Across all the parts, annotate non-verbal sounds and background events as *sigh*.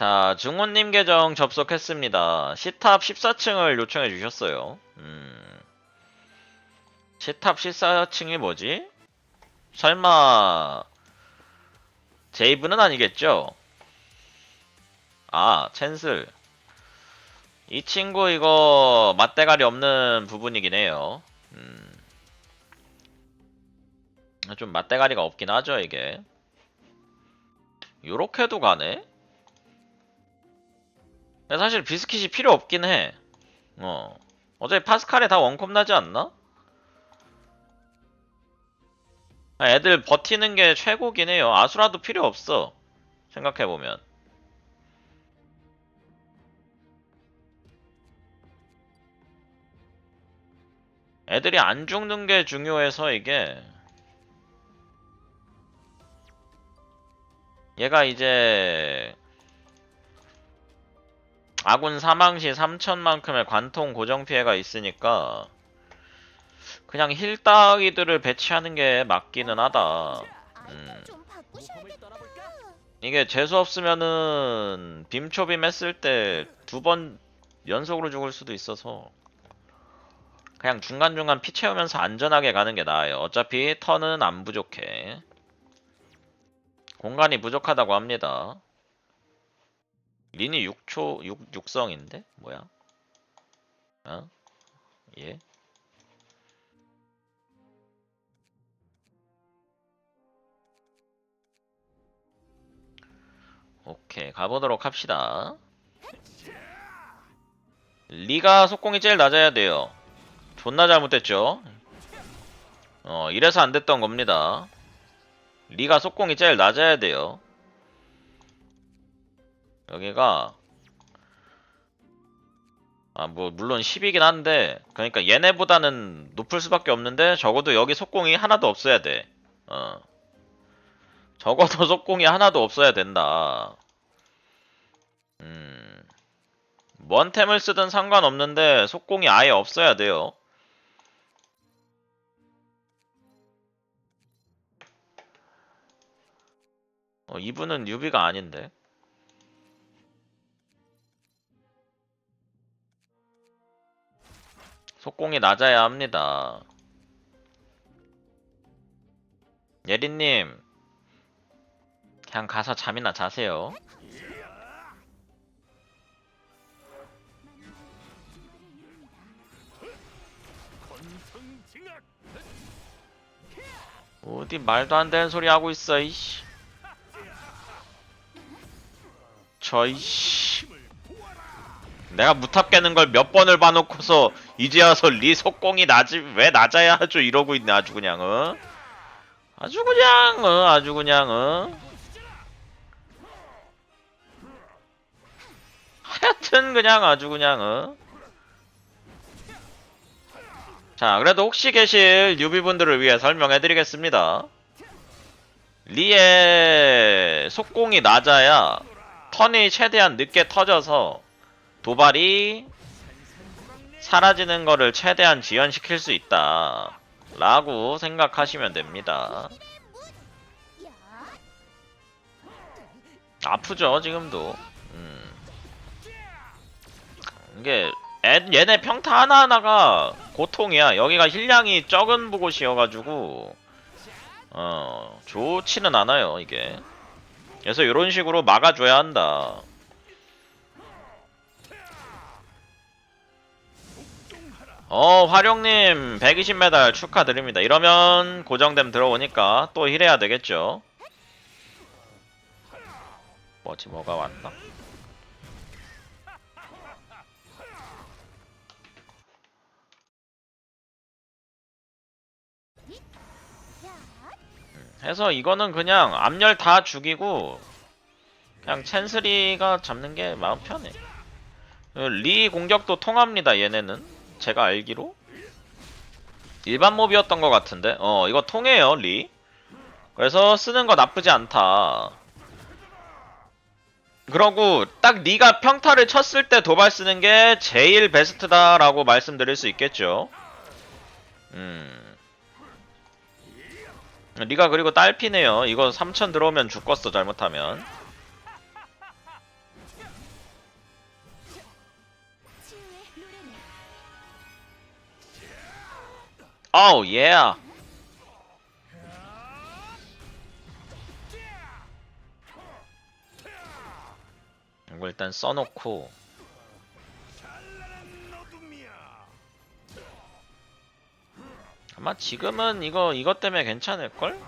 자, 증원님 계정 접속했습니다. 시탑 14층을 요청해 주셨어요. 음. 시탑 14층이 뭐지? 설마 제이브는 아니겠죠? 아, 챈슬. 이 친구 이거 맛대가리 없는 부분이긴 해요. 음. 좀 맛대가리가 없긴 하죠, 이게. 요렇게도 가네? 사실 비스킷이 필요 없긴 해. 어. 어차피 파스칼에 다 원컵 나지 않나? 아, 애들 버티는 게 최고긴 해요. 아수라도 필요 없어. 생각해보면. 애들이 안 죽는 게 중요해서 이게. 얘가 이제 아군 사망 시 3천만큼의 관통 고정 피해가 있으니까 그냥 힐 따위들을 배치하는 게 맞기는 하다. 음. 이게 재수 없으면은 빔초빔 했을 때 두 번 연속으로 죽을 수도 있어서 그냥 중간중간 피 채우면서 안전하게 가는 게 나아요. 어차피 턴은 안 부족해. 공간이 부족하다고 합니다. 린이 6초 6 육성인데 뭐야? 어? 예? 오케이 가보도록 합시다. 리가 속공이 제일 낮아야 돼요. 존나 잘못됐죠? 어 이래서 안 됐던 겁니다. 리가 속공이 제일 낮아야 돼요. 여기가 아 뭐 물론 10이긴 한데 그러니까 얘네보다는 높을 수밖에 없는데 적어도 여기 속공이 하나도 없어야 돼. 어. 적어도 *laughs* 속공이 하나도 없어야 된다. 음. 뭔 템을 쓰든 상관없는데 속공이 아예 없어야 돼요. 어, 이분은 유비가 아닌데. 속공이 낮아야 합니다. 예린님, 그냥 가서 잠이나 자세요. 어디 말도 안 되는 소리 하고 있어, 이씨. 저, 이씨. 내가 무탑 깨는 걸 몇 번을 봐놓고서 이제 와서 리 속공이 낮이 왜 낮아야 하죠 이러고 있네 아주 그냥 어 아주 그냥 어 아주 그냥 어 하여튼 그냥 아주 그냥 어. 자, 그래도 혹시 계실 뉴비분들을 위해 설명해드리겠습니다. 리의 속공이 낮아야 턴이 최대한 늦게 터져서 도발이 사라지는 거를 최대한 지연시킬 수 있다. 라고 생각하시면 됩니다. 야, 아프죠, 지금도. 음. 이게 애, 얘네 평타 하나하나가 고통이야. 여기가 힐량이 적은 부곳이어가지고 어 좋지는 않아요 이게. 그래서 이런 식으로 막아줘야 한다. 어 화룡님 120메달 축하드립니다. 이러면 고정됨 들어오니까 또 힐해야 되겠죠. 뭐지 뭐가 왔나? 야, 해서 이거는 그냥 앞열 다 죽이고 그냥 챈스리가 잡는 게 마음 편해. 그리 공격도 통합니다. 얘네는 제가 알기로 일반 몹이었던 것 같은데 어 이거 통해요 리. 그래서 쓰는 거 나쁘지 않다. 그러고 딱 리가 평타를 쳤을 때 도발 쓰는 게 제일 베스트다라고 말씀드릴 수 있겠죠. 음. 리가 그리고 딸피네요. 이거 3000 들어오면 죽겠어 잘못하면. 어우 예 이거 일단 써놓고 아마 지금은 이거 이것 때문에 괜찮을걸?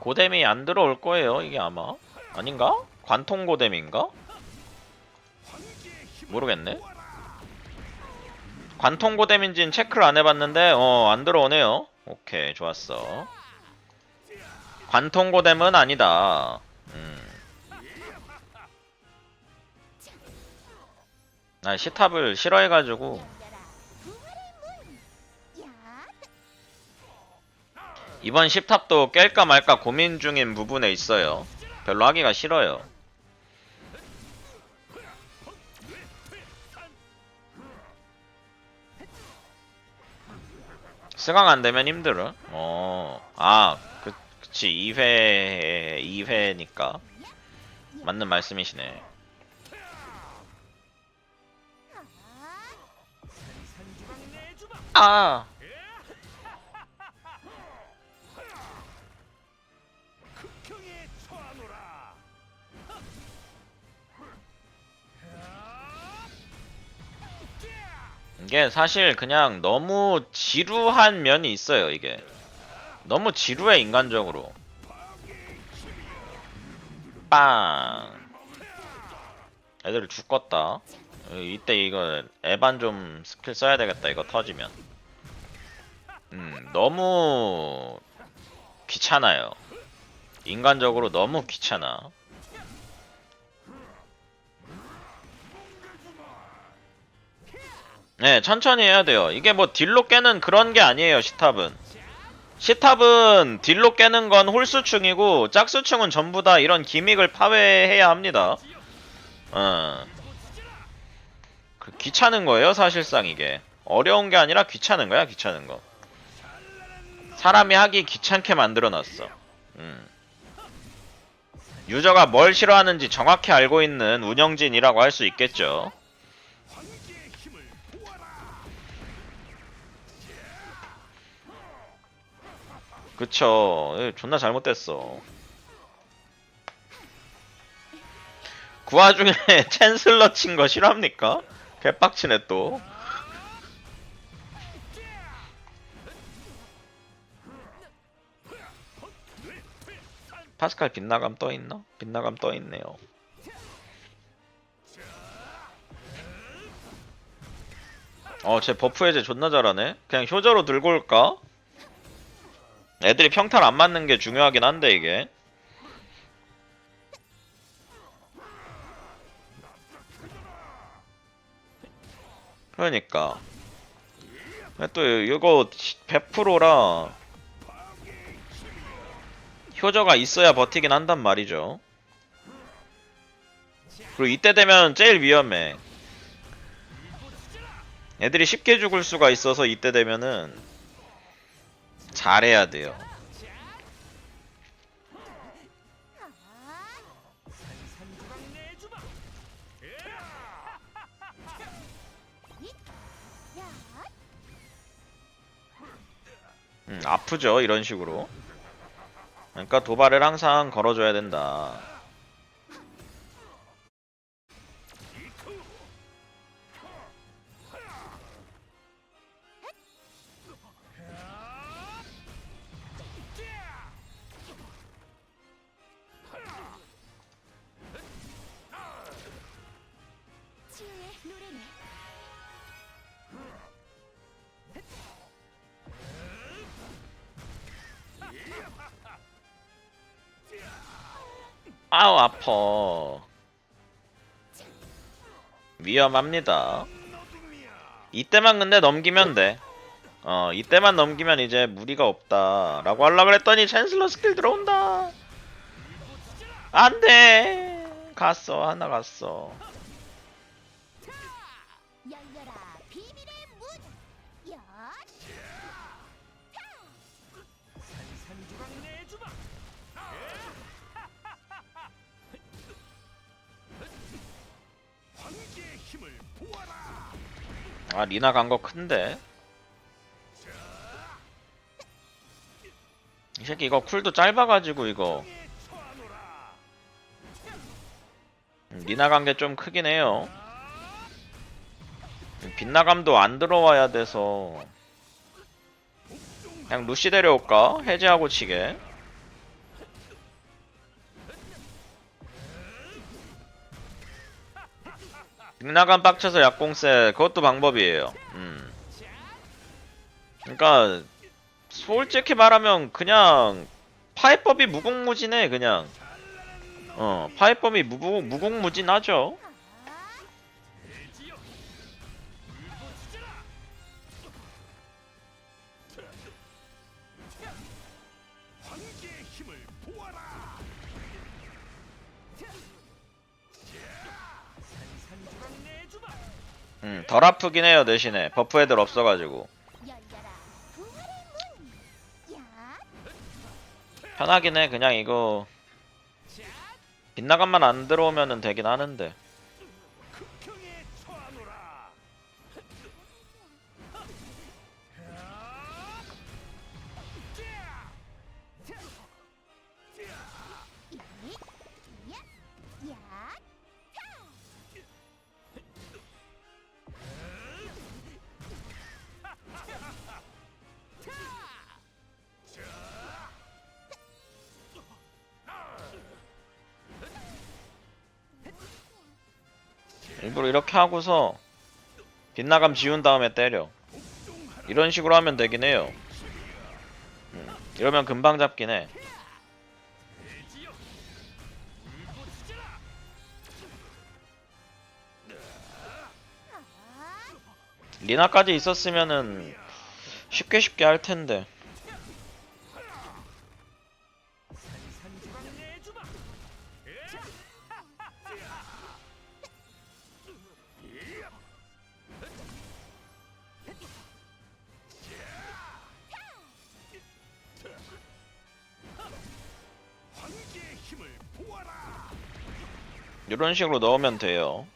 고뎀이 안 들어올 거예요 이게 아마 아닌가? 관통 고뎀인가? 모르겠네 관통 고뎀인지는 체크를 안 해봤는데 어 안 들어오네요 오케이 좋았어 관통 고뎀은 아니다 음. 나 시탑을 싫어해가지고 이번 10탑도 깰까 말까 고민 중인 부분에 있어요. 별로 하기가 싫어요. 스강 안 되면 힘들어. 어, 아, 그, 그치. 2회, 2회니까. 맞는 말씀이시네. 아! 게 사실 그냥 너무 지루한 면이 있어요, 이게. 너무 지루해, 인간적으로. 빵. 애들 죽겠다. 이때 이거 에반 좀 스킬 써야 되겠다, 이거 터지면. 음, 너무 귀찮아요. 인간적으로 너무 귀찮아. 네, 천천히 해야 돼요. 이게 뭐 딜로 깨는 그런 게 아니에요, 시탑은. 시탑은 딜로 깨는 건 홀수충이고 짝수충은 전부 다 이런 기믹을 파괴해야 합니다. 어. 그 귀찮은 거예요, 사실상 이게. 어려운 게 아니라 귀찮은 거야, 귀찮은 거. 사람이 하기 귀찮게 만들어 놨어. 음. 유저가 뭘 싫어하는지 정확히 알고 있는 운영진이라고 할 수 있겠죠. 그쵸. 예, 존나 잘못됐어. 그 와중에 *laughs* 챈슬러 친 거 싫어합니까? 개빡치네 또. 파스칼 빗나감 떠있나? 빗나감 떠있네요. 어, 쟤 버프 해제 존나 잘하네? 그냥 효저로 들고 올까? 애들이 평탄 안 맞는 게 중요하긴 한데 이게. 그러니까. 또 이거 100%라 효저가 있어야 버티긴 한단 말이죠. 그리고 이때 되면 제일 위험해. 애들이 쉽게 죽을 수가 있어서 이때 되면은 잘해야 돼요. 음, 아프죠 이런 식으로. 그러니까 도발을 항상 걸어줘야 된다 아우 아퍼 위험합니다. 이때만 근데 넘기면 돼. 어, 이때만 넘기면 이제 무리가 없다. 라고 하려 그랬더니 챈슬러 스킬 들어온다. 안돼. 갔어 하나 갔어 아 리나 간 거 큰데. 이 새끼 이거 쿨도 짧아가지고 이거. 음, 리나 간 게 좀 크긴 해요. 빛나감도 안 들어와야 돼서. 그냥 루시 데려올까? 해제하고 치게. 빗나감 빡쳐서 약공세 그것도 방법이에요. 음. 그러니까 솔직히 말하면 그냥 파이법이 무궁무진해 그냥. 어 파이법이 무구, 무궁무진하죠. 음, 덜 아프긴 해요 대신에. 버프 애들 없어가지고. 편하긴 해. 그냥 이거 빗나감만 안 들어오면은 되긴 하는데 일부러 이렇게 하고서 빗나감 지운 다음에 때려. 이런 식으로 하면 되긴 해요. 음, 이러면 금방 잡긴 해. 리나까지 있었으면은 쉽게 쉽게 할 텐데 이런 식으로 넣으면 돼요.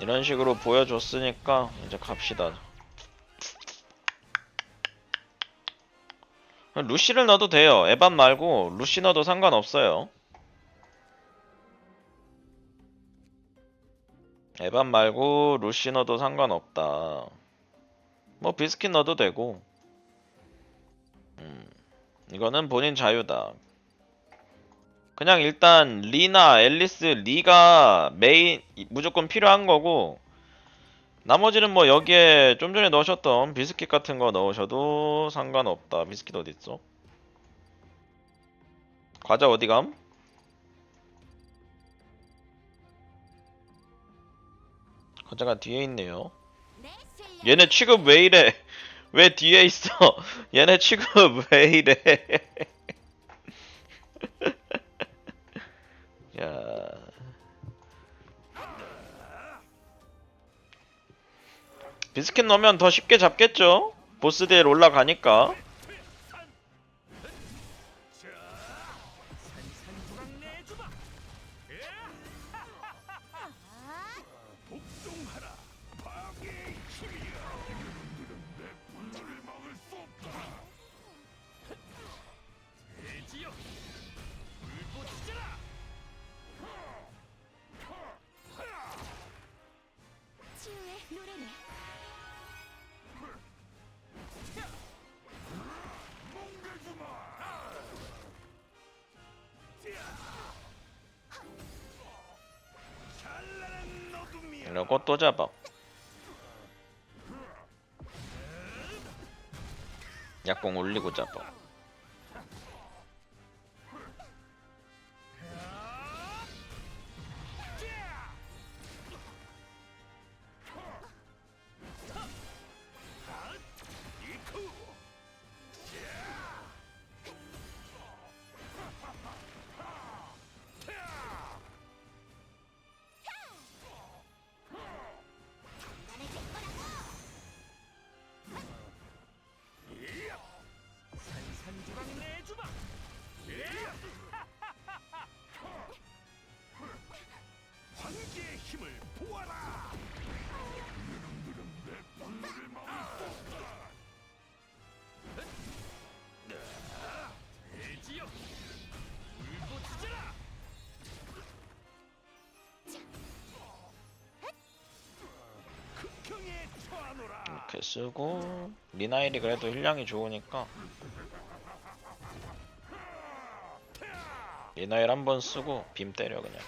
이런 식으로 보여줬으니까 이제 갑시다. 루시를 넣어도 돼요. 에반 말고 루시 넣어도 상관없어요. 에반 말고 루시 넣어도 상관없다. 뭐 비스킷 넣어도 되고. 음, 이거는 본인 자유다 그냥 일단 리나, 앨리스, 리가 메인 무조건 필요한 거고 나머지는 뭐 여기에 좀 전에 넣으셨던 비스킷 같은 거 넣으셔도 상관없다. 비스킷 어디 있어? 과자 어디 감? 과자가 뒤에 있네요. 얘네 취급 왜 이래? *laughs* 왜 뒤에 있어? *laughs* 얘네 취급 왜 이래? *laughs* 비스킷 넣으면 더 쉽게 잡겠죠? 보스 대에 올라가니까. 내주 또 잡아. 약공 올리고 잡아. 쓰고 리나일이 그래도 힐량이 좋으니까. 리나일 한 번 쓰고 빔 때려 그냥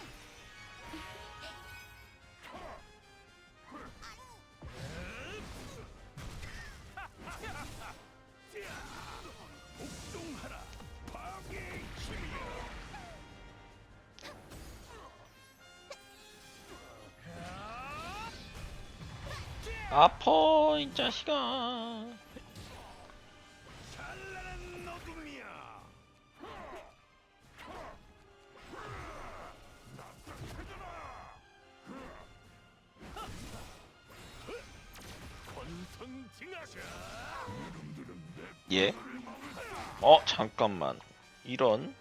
아퍼 이 자식아. 예? 어 잠깐만 이런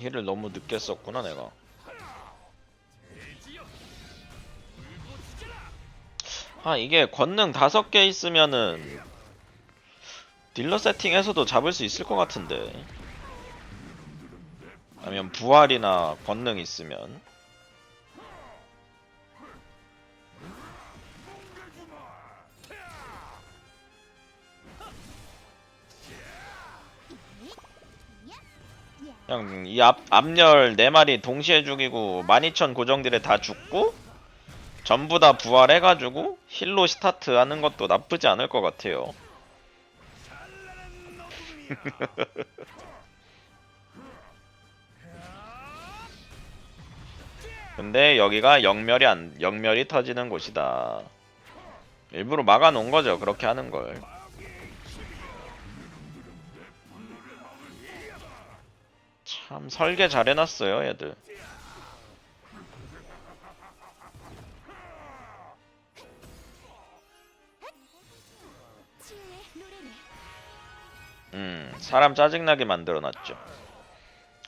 힐을 너무 늦게 썼구나 내가. 아 이게 권능 다섯 개 있으면은 딜러 세팅에서도 잡을 수 있을 것 같은데 아니면 부활이나 권능 있으면 그냥 이 앞, 앞열 네 마리 동시에 죽이고 12,000 고정딜에 다 죽고 전부 다 부활해가지고 힐로 스타트 하는 것도 나쁘지 않을 것 같아요. *laughs* 근데 여기가 영멸이 안 영멸이 터지는 곳이다. 일부러 막아놓은 거죠. 그렇게 하는 걸. 참 설계 잘 해놨어요, 얘들. 음, 사람 짜증나게 만들어놨죠.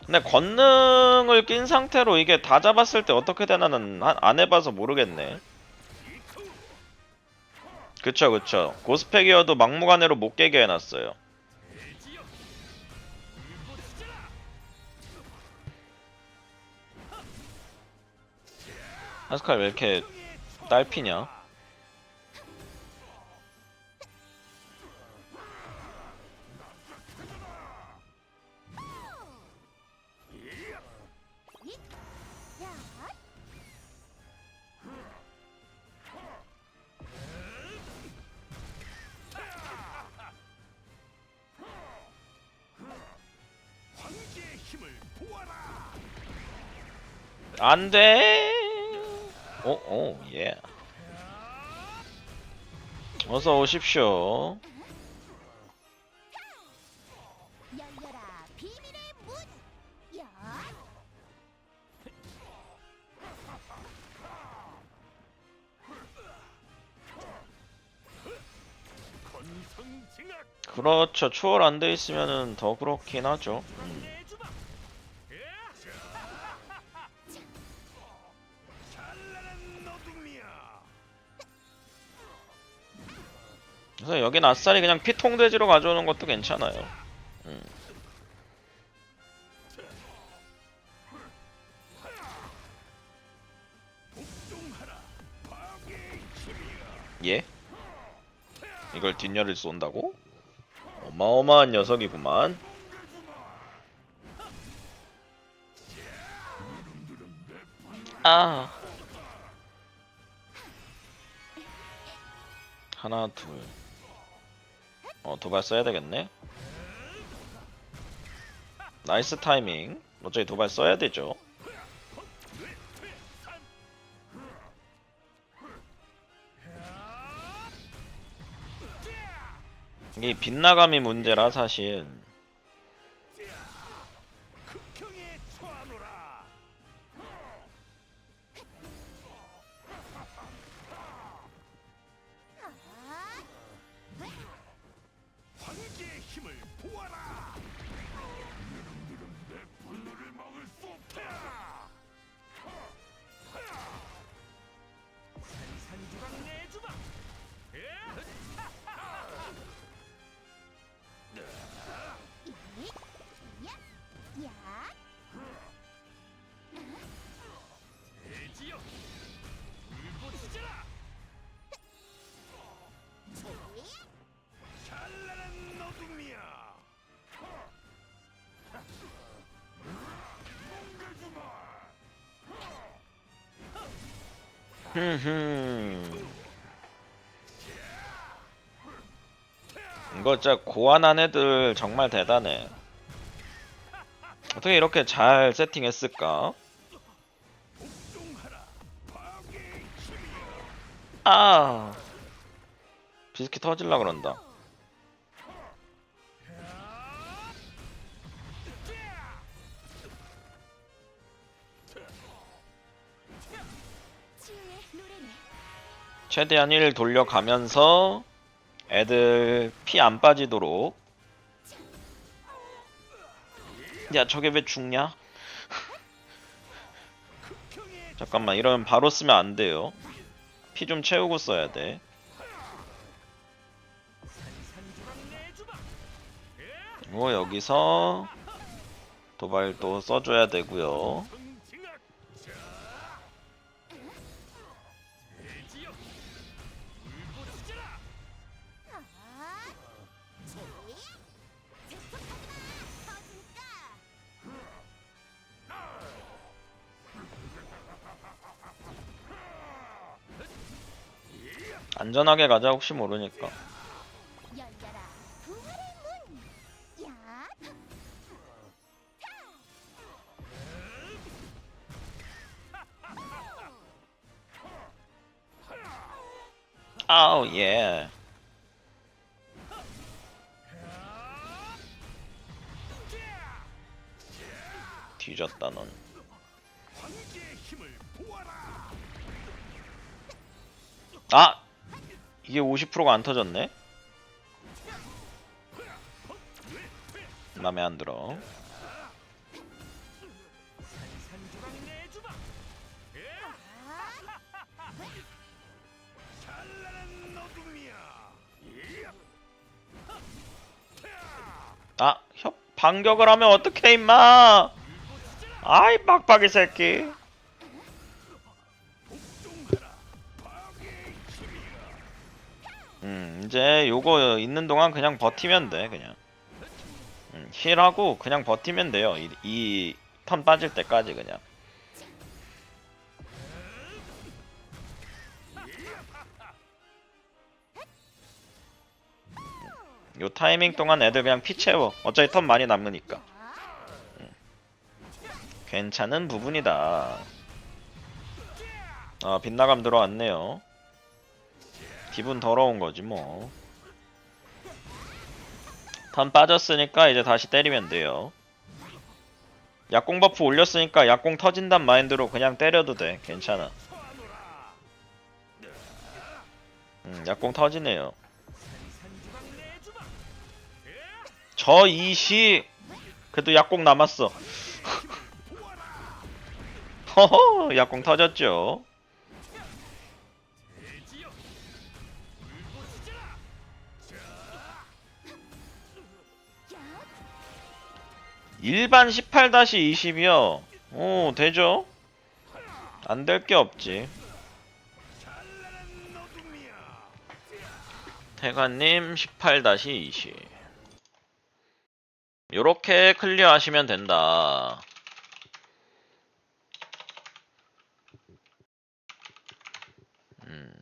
근데 권능을 낀 상태로 이게 다 잡았을 때 어떻게 되나는 한- 안 해봐서 모르겠네. 그쵸, 그쵸. 고스펙이어도 막무가내로 못 깨게 해놨어요. 하스칼 왜 이렇게 딸피냐? 안 돼! 오, 오, 예. 어서 오십시오. 열려라 비밀의 문. 야, 권성징악 그렇죠. 추월 안 돼 있으면은 더 그렇긴 하죠. 여긴 아싸리 그냥 피통돼지로 가져오는 것도 괜찮아요. 음. 예? 이걸 뒷열을 쏜다고? 어마어마한 녀석이구만. 아. 하나, 둘. 어, 도발 써야 되겠네. 나이스 타이밍. 어차피 도발 써야 되죠. 이게 빗나감이 문제라 사실. 이거 진짜 고안한 애들 정말 대단해. 어떻게 이렇게 잘 세팅했을까? 아 비스킷 터질라 그런다. 최대한 1 돌려가면서 애들 피 안 빠지도록. 야 저게 왜 죽냐? *laughs* 잠깐만 이러면 바로 쓰면 안 돼요. 피 좀 채우고 써야 돼. 뭐 여기서 도발도 써줘야 되고요. 안전하게 가자 혹시 모르니까. 아우 예. 뒤졌다 넌. 아 이게 50%가 안 터졌네. 맘에 안 들어. 아 협 반격을 하면 어떡해 임마. 아이 빡빡이 새끼. 이제 요거 있는 동안 그냥 버티면 돼 그냥. 음, 힐하고 그냥 버티면 돼요. 이 턴 빠질 때까지 그냥. 요 타이밍 동안 애들 그냥 피 채워. 어차피 턴 많이 남으니까. 괜찮은 부분이다. 아, 빗나감 들어왔네요. 기분 더러운 거지, 뭐. 턴 빠졌으니까 이제 다시 때리면 돼요. 약공 버프 올렸으니까 약공 터진단 마인드로 그냥 때려도 돼. 괜찮아. 음, 약공 터지네요. 저 이시 그래도 약공 남았어. *laughs* 허허, 약공 터졌죠. 일반 18-20이요. 오, 되죠? 안 될 게 없지. 태관님 18-20. 요렇게 클리어 하시면 된다. 음.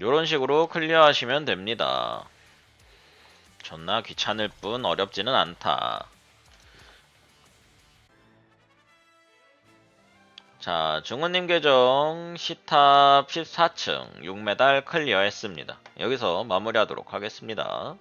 요런 식으로 클리어 하시면 됩니다. 존나 귀찮을 뿐 어렵지는 않다. 자, 중훈님 계정 시탑 14층 6메달 클리어했습니다. 여기서 마무리하도록 하겠습니다.